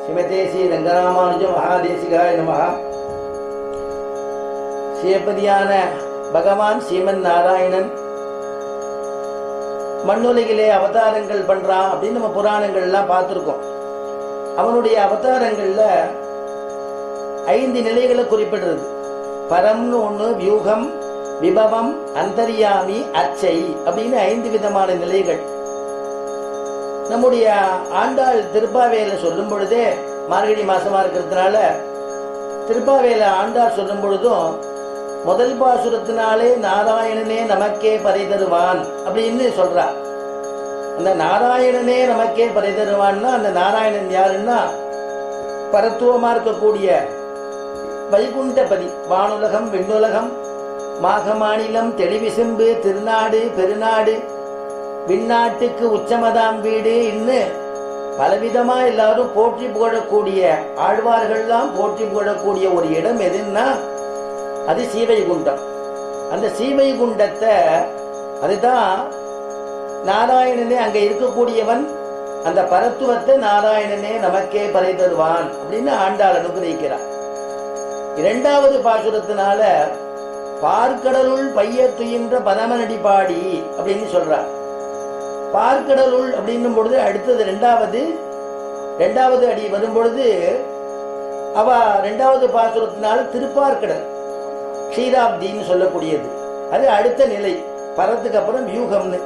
ஸ்ரீமதே ஸ்ரீ ரங்கராமானுஜ மகாதேசிகாய நமகா சிவபதியான பகவான் ஸ்ரீமன் நாராயணன். மண்ணுலகிலே அவதாரங்கள் பண்றான் அப்படின்னு நம்ம புராணங்கள்லாம் பார்த்துருக்கோம். அவனுடைய அவதாரங்கள்ல ஐந்து நிலைகளை குறிப்பிடுறது. பரம்னு ஒன்று வியூகம் விபவம் அந்தரியாமி அச்சை அப்படின்னு ஐந்து விதமான நிலைகள். நம்முடைய ஆண்டாள் திருப்பாவேல சொல்லும் பொழுதே மார்கழி மாசமா இருக்கிறதுனால திருப்பாவேல ஆண்டாள் சொல்லும் பொழுதும் முதல் பாசுரத்தினாலே நாராயணனே நமக்கே பறை தருவான் அப்படின்னு சொல்றா. அந்த நாராயணனே நமக்கே பறை தருவான்னா அந்த நாராயணன் யாருன்னா பரத்துவமா இருக்கக்கூடிய வைகுண்டபதி. வானுலகம் விண்ணுலகம் மாகமாநிலம் தெளிவிசும்பு திருநாடு பெருநாடு பின்னாட்டுக்கு உச்சமதாம் வீடு இன்னு. பலவிதமா எல்லாரும் போற்றி புகழக்கூடிய ஆழ்வார்கள்லாம் போற்றி புகழக்கூடிய ஒரு இடம் எதுன்னா அது சீவைகுண்டம். அந்த சீவைகுண்டத்தை அதுதான் நாராயணனே அங்க இருக்கக்கூடியவன். அந்த பரத்துவத்தை நாராயணனே நமக்கே பறை தருவான் அப்படின்னு ஆண்டாள் அனுகிரகிக்கிறார். இரண்டாவது பாசுரத்தினால பார்க்கடலுள் பைய துயின்ற பதமனடி பாடி அப்படின்னு சொல்றார். பார்க்கடலுள் அப்படின்னும் பொழுது அடுத்தது ரெண்டாவது ரெண்டாவது அடி வரும்பொழுது அவ ரெண்டாவது பாசுரத்தினால் திருப்பார்க்கடல் க்ஷீராப்தின்னு சொல்லக்கூடியது. அது அடுத்த நிலை பரத்துக்கு அப்புறம் வியூகம்னு.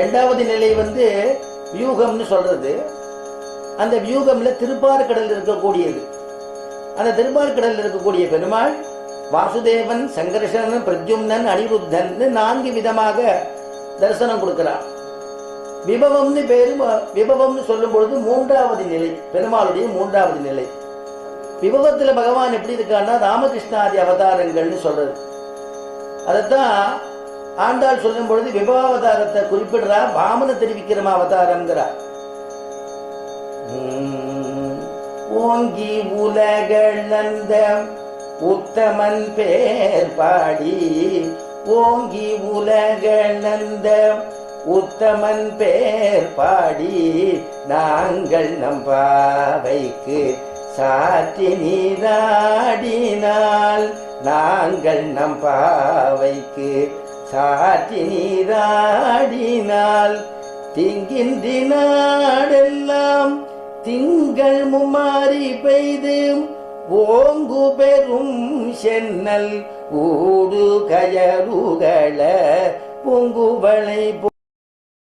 ரெண்டாவது நிலை வந்து வியூகம்னு சொல்றது. அந்த வியூகம்ல திருப்பார்கடல் இருக்கக்கூடியது. அந்த திருப்பார்கடல் இருக்கக்கூடிய பெருமாள் வாசுதேவன் சங்கர்ஷனன் பிரத்யும்னன் அனிருத்தன் நான்கு விதமாக தரிசனம் கொடுக்கிறார். விபவம்னு பேரும் விபவம்னு சொல்லும் பொழுது மூன்றாவது நிலை பெருமாளுடைய மூன்றாவது நிலை. விபவத்துல பகவான் எப்படி இருக்கான்னா ராமகிருஷ்ணாதி அவதாரங்கள்னு சொல்றது. அதைத்தான் ஆண்டாள் சொல்லும் பொழுது விபவாவதாரத்தை குறிப்பிடுறா வாமன தெரிவிக்கிற அவதாரம்ங்கிறார் ஓங்கி உலகளந்த உத்தமன் பேர் பாடி ஓங்கி உலகளந்த உத்தமன் பேர் பாடி நாங்கள் நம் பாவைக்கு சாத்தி நீராடினால் நாங்கள் நம் பாவைக்கு சாற்றி நீராடினால் திங்கின்றி நாடெல்லாம் திங்கள் முமாறி பெய்து ஓங்கு பெரும் சென்னல் ஊடு கயறுகள பொங்குவளை